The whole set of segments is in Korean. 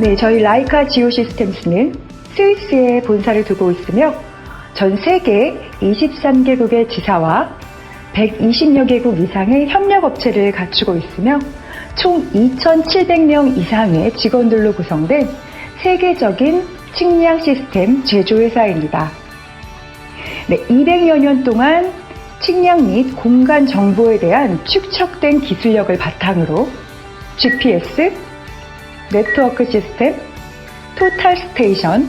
네, 저희 라이카 지오 시스템스는 스위스에 본사를 두고 있으며 전 세계 23개국의 지사와 120여 개국 이상의 협력업체를 갖추고 있으며 총 2,700명 이상의 직원들로 구성된 세계적인 측량 시스템 제조회사입니다. 네, 200여 년 동안 측량 및 공간 정보에 대한 축적된 기술력을 바탕으로 GPS, 네트워크 시스템, 토탈 스테이션,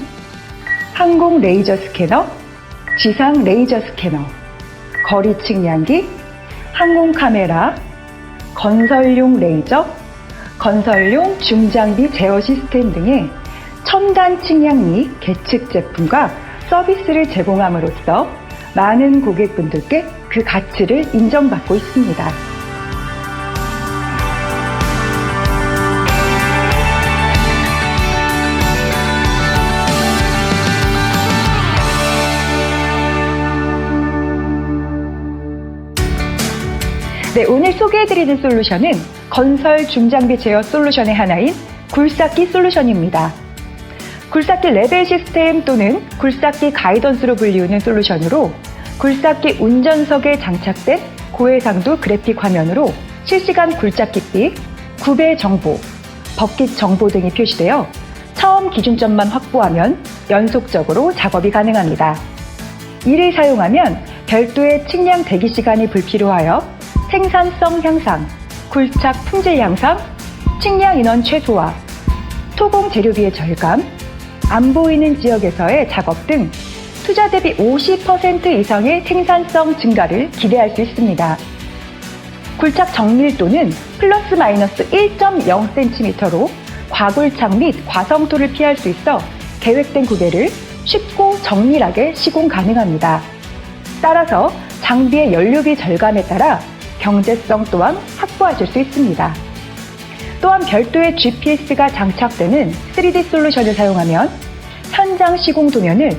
항공 레이저 스캐너, 지상 레이저 스캐너, 거리 측량기, 항공 카메라, 건설용 레이저, 건설용 중장비 제어 시스템 등의 첨단 측량 및 계측 제품과 서비스를 제공함으로써 많은 고객분들께 그 가치를 인정받고 있습니다. 네, 오늘 소개해드리는 솔루션은 건설 중장비 제어 솔루션의 하나인 굴삭기 솔루션입니다. 굴삭기 레벨 시스템 또는 굴삭기 가이던스로 불리우는 솔루션으로 굴삭기 운전석에 장착된 고해상도 그래픽 화면으로 실시간 굴착기빛, 구배 정보, 법깃 정보 등이 표시되어 처음 기준점만 확보하면 연속적으로 작업이 가능합니다. 이를 사용하면 별도의 측량 대기 시간이 불필요하여 생산성 향상, 굴착 품질 향상, 측량 인원 최소화, 토공 재료비의 절감, 안 보이는 지역에서의 작업 등 투자 대비 50% 이상의 생산성 증가를 기대할 수 있습니다. 굴착 정밀도는 플러스 마이너스 1.0cm로 과굴착 및 과성토를 피할 수 있어 계획된 구배를 쉽고 정밀하게 시공 가능합니다. 따라서 장비의 연료비 절감에 따라 경제성 또한 확보하실 수 있습니다. 또한 별도의 GPS가 장착되는 3D 솔루션을 사용하면 현장 시공 도면을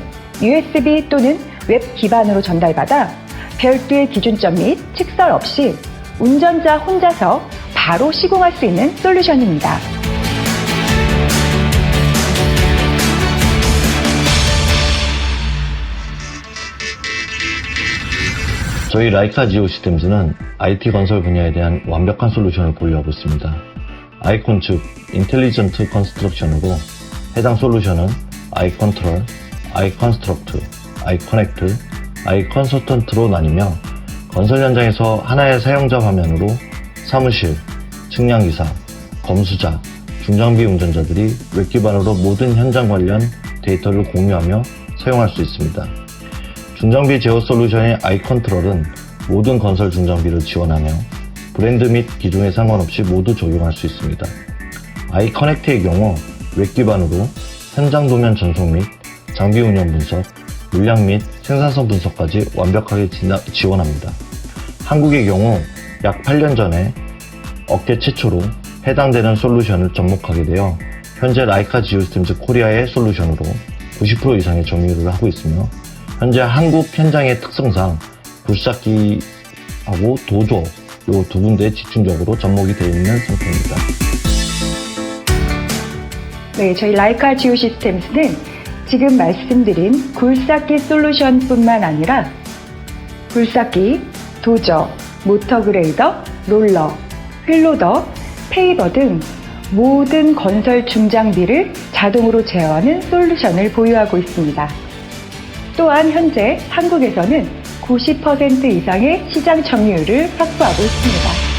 USB 또는 웹 기반으로 전달받아 별도의 기준점 및 직설 없이 운전자 혼자서 바로 시공할 수 있는 솔루션입니다. 저희 라이카 지오 시스템즈는 IT 건설 분야에 대한 완벽한 솔루션을 보유하고 있습니다. 아이콘 즉 인텔리전트 컨스트럭션으로 해당 솔루션은 아이 컨트롤, 아이 컨스트럭트, 아이 커넥트, 아이컨서턴트로 나뉘며 건설 현장에서 하나의 사용자 화면으로 사무실, 측량기사, 검수자, 중장비 운전자들이 웹 기반으로 모든 현장 관련 데이터를 공유하며 사용할 수 있습니다. 중장비 제어 솔루션의 아이컨트롤은 모든 건설 중장비를 지원하며 브랜드 및 기종에 상관없이 모두 적용할 수 있습니다. 아이커넥트의 경우 웹 기반으로 현장 도면 전송 및 장비 운영 분석, 물량 및 생산성 분석까지 완벽하게 지원합니다. 한국의 경우 약 8년 전에 업계 최초로 해당되는 솔루션을 접목하게 되어 현재 라이카 지오스템즈 코리아의 솔루션으로 90% 이상의 점유율을 하고 있으며 현재 한국 현장의 특성상 굴삭기하고 도조 요 두 군데에 집중적으로 접목이 되어 있는 상태입니다. 네, 저희 라이카 지오 시스템스는 지금 말씀드린 굴삭기 솔루션뿐만 아니라 굴삭기, 도저, 모터 그레이더, 롤러, 휠로더, 페이버 등 모든 건설 중장비를 자동으로 제어하는 솔루션을 보유하고 있습니다. 또한 현재 한국에서는 90% 이상의 시장 점유율을 확보하고 있습니다.